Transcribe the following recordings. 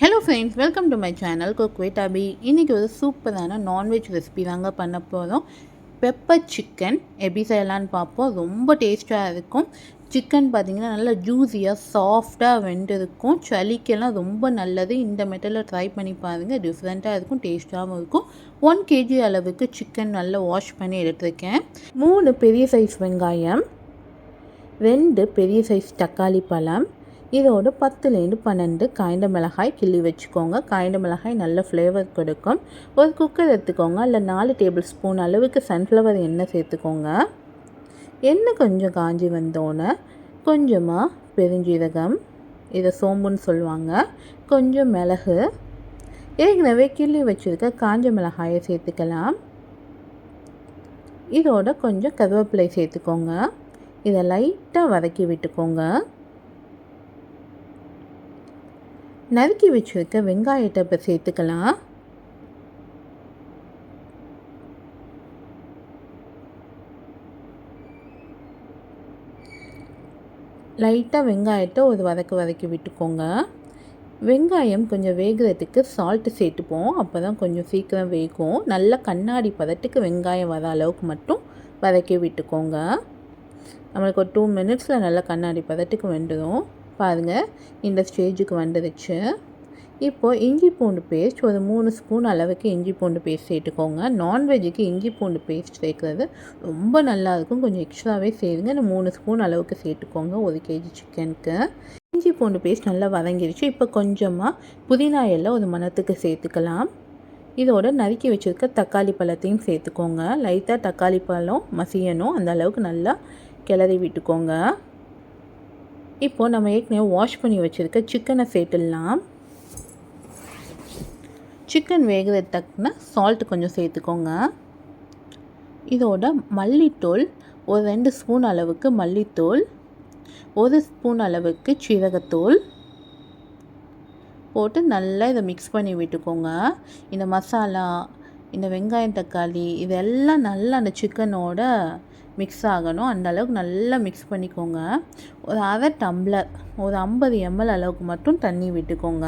Hello friends welcome to my channel cook with Abhi இன்றைக்கி ஒரு சூப்பரான நான்வெஜ் ரெசிபி தாங்க பண்ண போகிறோம் பெப்பர் சிக்கன் எப்படி செய்யலான்னு பார்ப்போம். ரொம்ப டேஸ்ட்டாக இருக்கும். சிக்கன் பார்த்திங்கன்னா நல்லா ஜூஸியாக சாஃப்டாக வெந்திருக்கும். சளிக்கெல்லாம் ரொம்ப நல்லது. இந்த மெத்தடில் ட்ரை பண்ணி பாருங்கள் டிஃப்ரெண்ட்டாக இருக்கும் டேஸ்ட்டாகவும் இருக்கும். ஒன் கேஜி அளவுக்கு சிக்கன் நல்லா வாஷ் பண்ணி எடுத்திருக்கேன். மூணு பெரிய சைஸ் வெங்காயம். ரெண்டு பெரிய சைஸ் தக்காளி பழம். இதோடு பத்துலேருந்து பன்னெண்டு காய்ந்த மிளகாய் கிள்ளி வச்சுக்கோங்க. காய்ந்த மிளகாய் நல்ல ஃப்ளேவர் கொடுக்கும். ஒரு குக்கர் எடுத்துக்கோங்க. இல்லை நாலு டேபிள் ஸ்பூன் அளவுக்கு சன்ஃப்ளவர் எண்ணெய் சேர்த்துக்கோங்க. எண்ணெய் கொஞ்சம் காஞ்சி வந்தோன்னே கொஞ்சமாக பெருஞ்சீரகம் இதை சோம்புன்னு சொல்லுவாங்க. கொஞ்சம் மிளகு ஏற்கனவே கிள்ளி வச்சுருக்க காஞ்ச மிளகாயை சேர்த்துக்கலாம். இதோட கொஞ்சம் கருவேப்பிலை சேர்த்துக்கோங்க. இதை லைட்டாக வதக்கி விட்டுக்கோங்க. நறுக்கி வச்சுருக்க வெங்காயத்தை இப்போ சேர்த்துக்கலாம். லைட்டாக வெங்காயத்தை ஒரு வதக்கு வதக்கி விட்டுக்கோங்க. வெங்காயம் கொஞ்சம் வேகிறதுக்கு சால்ட்டு சேர்த்துப்போம். அப்போ தான் கொஞ்சம் சீக்கிரம் வேகும். நல்லா கண்ணாடி பதத்துக்கு வெங்காயம் வர அளவுக்கு மட்டும் வதக்கி விட்டுக்கோங்க. நம்மளுக்கு ஒரு டூ மினிட்ஸில் நல்லா கண்ணாடி பதத்துக்கு வெந்துடும். பாருங்கள் இந்த ஸ்டேஜுக்கு வந்துடுச்சு இப்போது இஞ்சி பூண்டு பேஸ்ட் ஒரு மூணு ஸ்பூன் அளவுக்கு இஞ்சி பூண்டு பேஸ்ட் சேர்த்துக்கோங்க. நான்வெஜ்ஜுக்கு இஞ்சி பூண்டு பேஸ்ட் சேர்க்குறது ரொம்ப நல்லாயிருக்கும் கொஞ்சம் எக்ஸ்ட்ராவே சேருங்க. இந்த மூணு ஸ்பூன் அளவுக்கு சேர்த்துக்கோங்க. ஒரு கேஜி சிக்கனுக்கு இஞ்சி பூண்டு பேஸ்ட் நல்லா வதங்கிருச்சு. இப்போ கொஞ்சமாக புதினா எல்லாம் ஒரு மணத்துக்கு சேர்த்துக்கலாம். இதோட நறுக்கி வச்சுருக்க தக்காளி பழத்தையும் சேர்த்துக்கோங்க. லைட்டாக தக்காளி பழம் மசியணும். அந்த அளவுக்கு நல்லா கிளறி விட்டுக்கோங்க. இப்போது நம்ம ஏற்கனவே வாஷ் பண்ணி வச்சுருக்க சிக்கனை சேர்த்துடலாம். சிக்கன் வேகிறது தக்குன சால்ட் கொஞ்சம் சேர்த்துக்கோங்க. இதோட மல்லித்தூள் ஒரு ரெண்டு ஸ்பூன் அளவுக்கு மல்லித்தூள் ஒரு ஸ்பூன் அளவுக்கு சீரகத்தூள் போட்டு நல்லா இதை மிக்ஸ் பண்ணி விட்டுக்கோங்க. இந்த மசாலா இந்த வெங்காயம் தக்காளி இதெல்லாம் நல்லா அந்த சிக்கனோட மிக்ஸ் ஆகணும். அந்த அளவுக்கு நல்லா மிக்ஸ் பண்ணிக்கோங்க. ஒரு அரை டம்ளர் ஒரு ஐம்பது எம்எல் அளவுக்கு மட்டும் தண்ணி விட்டுக்கோங்க.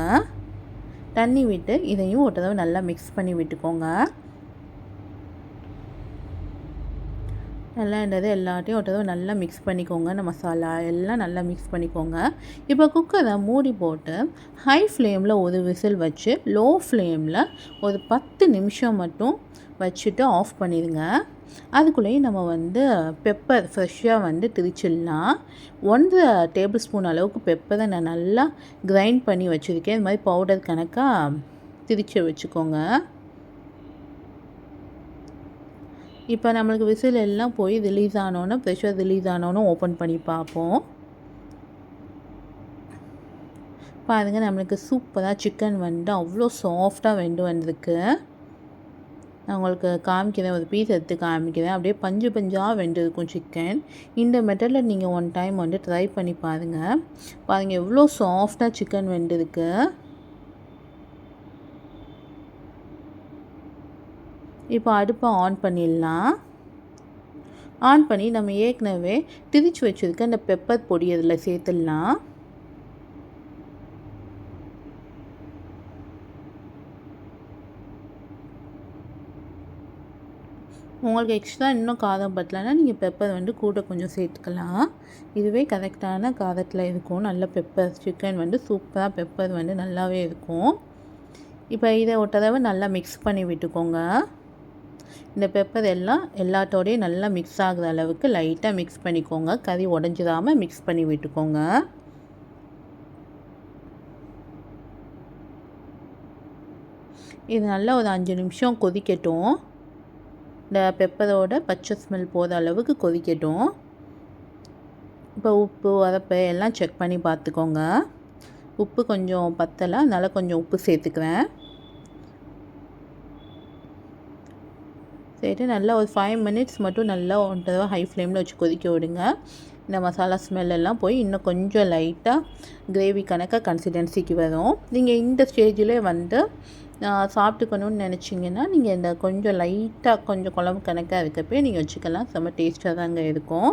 தண்ணி விட்டு இதையும் ஒரு தடவை நல்லா மிக்ஸ் பண்ணி விட்டுக்கோங்க. நல்லா இருந்தது எல்லாத்தையும் ஒரு தடவை நல்லா மிக்ஸ் பண்ணிக்கோங்க. இந்த மசாலா எல்லாம் நல்லா மிக்ஸ் பண்ணிக்கோங்க. இப்போ குக்கரை மூடி போட்டு ஹை ஃப்ளேமில் ஒரு விசில் வச்சு லோ ஃப்ளேமில் ஒரு பத்து நிமிஷம் மட்டும் வச்சுட்டு ஆஃப் பண்ணிடுங்க. அதுக்குள்ளேயும் நம்ம வந்து பெப்பர் ஃப்ரெஷ்ஷாக வந்து திரிச்சிடலாம். ஒன்றரை டேபிள் ஸ்பூன் அளவுக்கு பெப்பரை நான் நல்லா கிரைண்ட் பண்ணி வச்சுருக்கேன். இது மாதிரி பவுடர் கணக்காக திரிச்சு வச்சுக்கோங்க. இப்போ நம்மளுக்கு விசில் எல்லாம் போய் ரிலீஸ் ஆனோன்னு ப்ரெஷர் ரிலீஸ் ஆனோன்னு ஓப்பன் பண்ணி பார்ப்போம். பாருங்கள் நம்மளுக்கு சூப்பராக சிக்கன் வந்து அவ்வளோ சாஃப்டாக வெண்டு வந்திருக்கு. நான் உங்களுக்கு காமிக்கிறேன் ஒரு பீஸ் எடுத்து காமிக்கிறேன். அப்படியே பஞ்சு பஞ்சாக வெந்திருக்கும் சிக்கன் இந்த மெத்தடில் நீங்கள் ஒன் டைம் வந்து ட்ரை பண்ணி பாருங்கள் பாருங்கள் எவ்வளோ சாஃப்டாக சிக்கன் வெந்திருக்கு. இப்போ அடுப்பை ஆன் பண்ணிடலாம். ஆன் பண்ணி நம்ம ஏற்கனவே திரிச்சு வச்சுருக்க அந்த பெப்பர் பொடி அதில் சேர்த்துடலாம். உங்களுக்கு எக்ஸ்ட்ரா இன்னும் காரம் பத்தலைன்னா நீங்கள் பெப்பர் வந்து கூட கொஞ்சம் சேர்த்துக்கலாம். இதுவே கரெக்டான காரத்தில் இருக்கும். நல்ல பெப்பர் சிக்கன் வந்து சூப்பராக பெப்பர் வந்து நல்லாவே இருக்கும். இப்போ இதை ஒரு தடவை நல்லா மிக்ஸ் பண்ணி விட்டுக்கோங்க. இந்த பெப்பர் எல்லாம் எல்லாத்தோடையும் நல்லா மிக்ஸ் ஆகுற அளவுக்கு லைட்டாக மிக்ஸ் பண்ணிக்கோங்க. கறி உடஞ்சிடாமல் மிக்ஸ் பண்ணி விட்டுக்கோங்க. இது நல்லா ஒரு அஞ்சு நிமிஷம் கொதிக்கட்டும். இந்த பெப்பரோட பச்சை ஸ்மெல் போகிற அளவுக்கு கொதிக்கட்டும். இப்போ உப்பு உரப்பு எல்லாம் செக் பண்ணி பார்த்துக்கோங்க. உப்பு கொஞ்சம் பத்தலை அதனால் கொஞ்சம் உப்பு சேர்த்துக்குவேன் சரிட்டு நல்லா ஒரு ஃபைவ் மினிட்ஸ் மட்டும் நல்லா ஒன் தடவை ஹை ஃப்ளேமில் வச்சு கொதிக்க விடுங்க. இந்த மசாலா ஸ்மெல் எல்லாம் போய் இன்னும் கொஞ்சம் லைட்டாக கிரேவி கணக்காக கன்சிஸ்டன்சிக்கு வரும். நீங்கள் இந்த ஸ்டேஜிலே வந்து சாப்பிட்டுக்கணும்னு நினச்சிங்கன்னா நீங்கள் இந்த கொஞ்சம் லைட்டாக கொஞ்சம் குழம்பு கணக்காக இருக்கப்பே நீங்கள் வச்சுக்கலாம். செம்ம டேஸ்ட்டாக தாங்க இருக்கும்.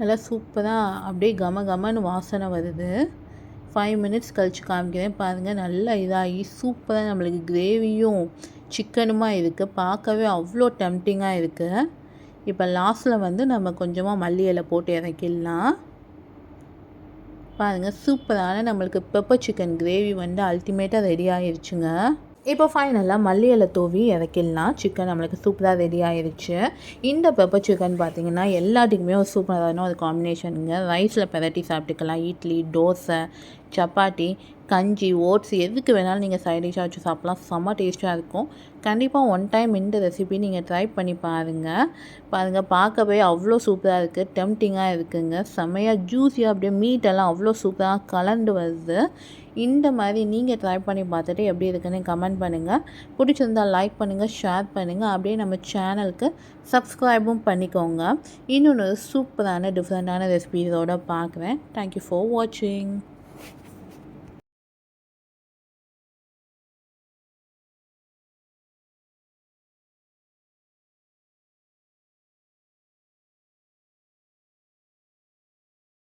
நல்லா சூப்பராக அப்படியே கம கமன்னு வாசனை வருது. ஃபைவ் மினிட்ஸ் கழித்து காமிக்கிறேன். பாருங்கள் நல்லா இதாகி சூப்பராக நம்மளுக்கு கிரேவியும் சிக்கனுமா இருக்குது பார்க்கவே அவ்வளோ டெம்டிங்காக இருக்குது இப்போ லாஸ்ட்டில் வந்து நம்ம கொஞ்சமாக மல்லி இலை போட்டு இறக்கிடலாம். பாருங்கள் சூப்பரான நம்மளுக்கு பெப்பர் சிக்கன் கிரேவி வந்து அல்டிமேட்டாக ரெடி ஆகிருச்சுங்க இப்போ ஃபைனலாக மல்லி இலை தூவி இறக்கிடலாம். சிக்கன் நம்மளுக்கு சூப்பராக ரெடி ஆயிடுச்சு இந்த பெப்பர் சிக்கன் பார்த்திங்கன்னா எல்லாத்துக்குமே ஒரு சூப்பரான ஒரு காம்பினேஷனுங்க ரைஸில் பெரட்டி சாப்பிட்டுக்கலாம். இட்லி தோசை சப்பாத்தி. கஞ்சி ஓட்ஸ் எதுக்கு வேணாலும் நீங்கள் சைட் டிஷ்ஷாக வச்சு சாப்பிட்லாம். செம்ம டேஸ்ட்டாக இருக்கும். கண்டிப்பாக ஒன் டைம் இந்த ரெசிபி நீங்கள் ட்ரை பண்ணி பாருங்கள் பாருங்கள் பார்க்கவே அவ்வளோ சூப்பராக இருக்குது டெம்டிங்காக இருக்குங்க. செம்மையாக ஜூஸியாக அப்படியே மீட்டெல்லாம் அவ்வளோ சூப்பராக கலந்து வருது. இந்த மாதிரி நீங்கள் ட்ரை பண்ணி பார்த்துட்டு எப்படி இருக்குன்னு கமெண்ட் பண்ணுங்கள் பிடிச்சிருந்தால் லைக் பண்ணுங்கள் ஷேர் பண்ணுங்கள் அப்படியே நம்ம சேனலுக்கு சப்ஸ்கிரைபும் பண்ணிக்கோங்க. இன்னொன்று சூப்பரான டிஃப்ரெண்ட்டான ரெசிபிஸோடு பார்க்குறேன். தேங்க்யூ ஃபார் வாட்சிங்